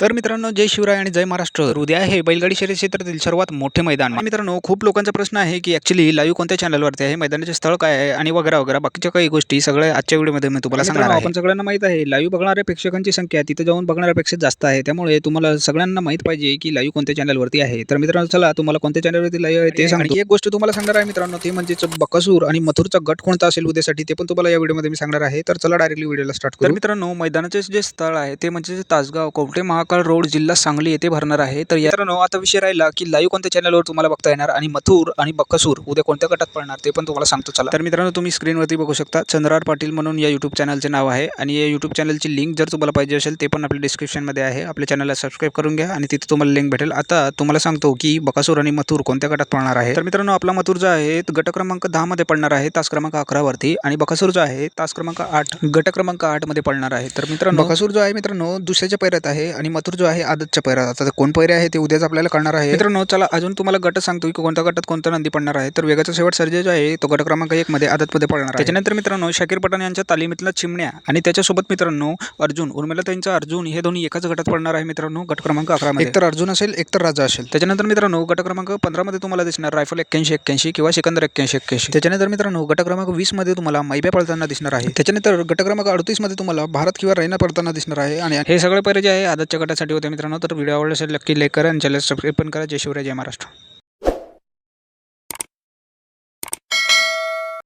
तर मित्रांनो जय शिवराय आणि जय महाराष्ट्र. उद्या आहे बैलगाडी शर्यत क्षेत्रातील सर्वात मोठे मैदान. मित्रांनो खूप लोकांचा प्रश्न आहे की ऍक्च्युली लाईव्ह कोणत्या चॅनलवरती आहे? मैदानाचे स्थळ काय आहे? आणि वगैरे वगैरे बाकीच्या काही गोष्टी सगळ्या आजच्या व्हिडिओमध्ये मी तुम्हाला सांगणार आहे. आपण सगळ्यांना माहीत आहे लाईव्ह बघणाऱ्या प्रेक्षकांची संख्या तिथे जाऊन बघणाऱ्यापेक्षा जास्त आहे. त्यामुळे तुम्हाला सगळ्यांना माहीत पाहिजे की लाईव्ह कोणत्या चॅनलवरती आहे. तर मित्रांनो चला तुम्हाला कोणत्या चॅनलवरती लाईव्ह आहे ते सांगतो. एक गोष्ट तुम्हाला सांगणार आहे मित्रांनो ती म्हणजे बकासूर आणि मथुरचा गट कोणता असेल उद्यासाठी ते पण तुम्हाला या व्हिडिओमध्ये मी सांगणार आहे. तर चला डायरेक्टली व्हिडिओला स्टार्ट करू तर मित्रांनो मैदानाचे जे स्थळ आहे ते म्हणजे तासगाव कवठे सकाळ रोड जिल्हा सांगली येथे भरणार आहे. तर या- आता विषय राहिला की लाईव्ह कोणत्या चॅनलवर तुम्हाला बघता येणार आणि मथुर आणि बकसूर उद्या कोणत्या गटात पडणार ते पण तुम्हाला सांगतो. चला. तर मित्रांनो तुम्ही स्क्रीनवरती बघू शकता चंद्रार पाटील म्हणून या युट्यूब चॅनलचे नाव आहे आणि या युट्यूब चॅनलची लिंक जर तुम्हाला पाहिजे असेल ते पण आपल्या डिस्क्रिप्शनमध्ये आहे. आपल्या चॅनलला सबस्क्राईब करून घ्या आणि तिथे तुम्हाला लिंक भेटेल. आता तुम्हाला सांगतो की बकासूर आणि मथुर कोणत्या गटात पडणार आहे. तर मित्रांनो आपला मथुर जो आहे तो गट क्रमांक दहामध्ये पडणार आहे तास क्रमांक अकरावरती आणि बकासूर जो आहे तास क्रमांक आठ गट क्रमांक आठमध्ये पडणार आहे. तर मित्रांनो बकासूर जो आहे मित्रांनो दुसऱ्याच्या पैरात आहे आणि मथुर जो आहे आदतच्या पैऱ्यात आता कोण पैरे आहे ते उद्याच आपल्याला कळणार आहे. मित्रांनो चला अजून तुम्हाला गट सांगतो की कोणत्या गटात कोणता नंदी पडणार आहे. तर वेगाचा शेवट सर्जे जो आहे तो गट क्रमांक एक मध्ये आदतमध्ये पडणार आहे. त्याच्यानंतर मित्रांनो शाकीर पठाण यांच्या तालिमीतला चिमण्या आणि त्याच्यासोबत मित्रांनो अर्जुन उर्मिला त्यांचा अर्जुन हे दोन्ही एकाच गटात पडणार आहे मित्रांनो गट क्रमांक अकरा मध्ये. एक तर अर्जुन असेल एक तर राजा असेल. त्याच्यानंतर मित्रांनो गट क्रमांक पंधरा मध्ये तुम्हाला दिसणार रायफल एक्क्याऐंशी एक्क्याऐंशी किंवा सिकंदर एक्क्याऐंशी एक्क्याऐंशी. त्याच्यानंतर मित्रांनो गट क्रमांक वीसमध्ये तुम्हाला मैब्या पळताना दिसणार आहे. त्याच्यानंतर गट क्रमांक अडतीसमध्ये तुम्हाला भारत किंवा रैना पळताना दिसणार आहे. आणि हे सगळे पैरे जे आहे आदतच्या त्यासाठी होते मित्रांनो. तर व्हिडिओ आवडला असेल नक्की लाईक करा आणि चॅनल सबस्क्राईब पण करा. जय शिवराय जय महाराष्ट्र.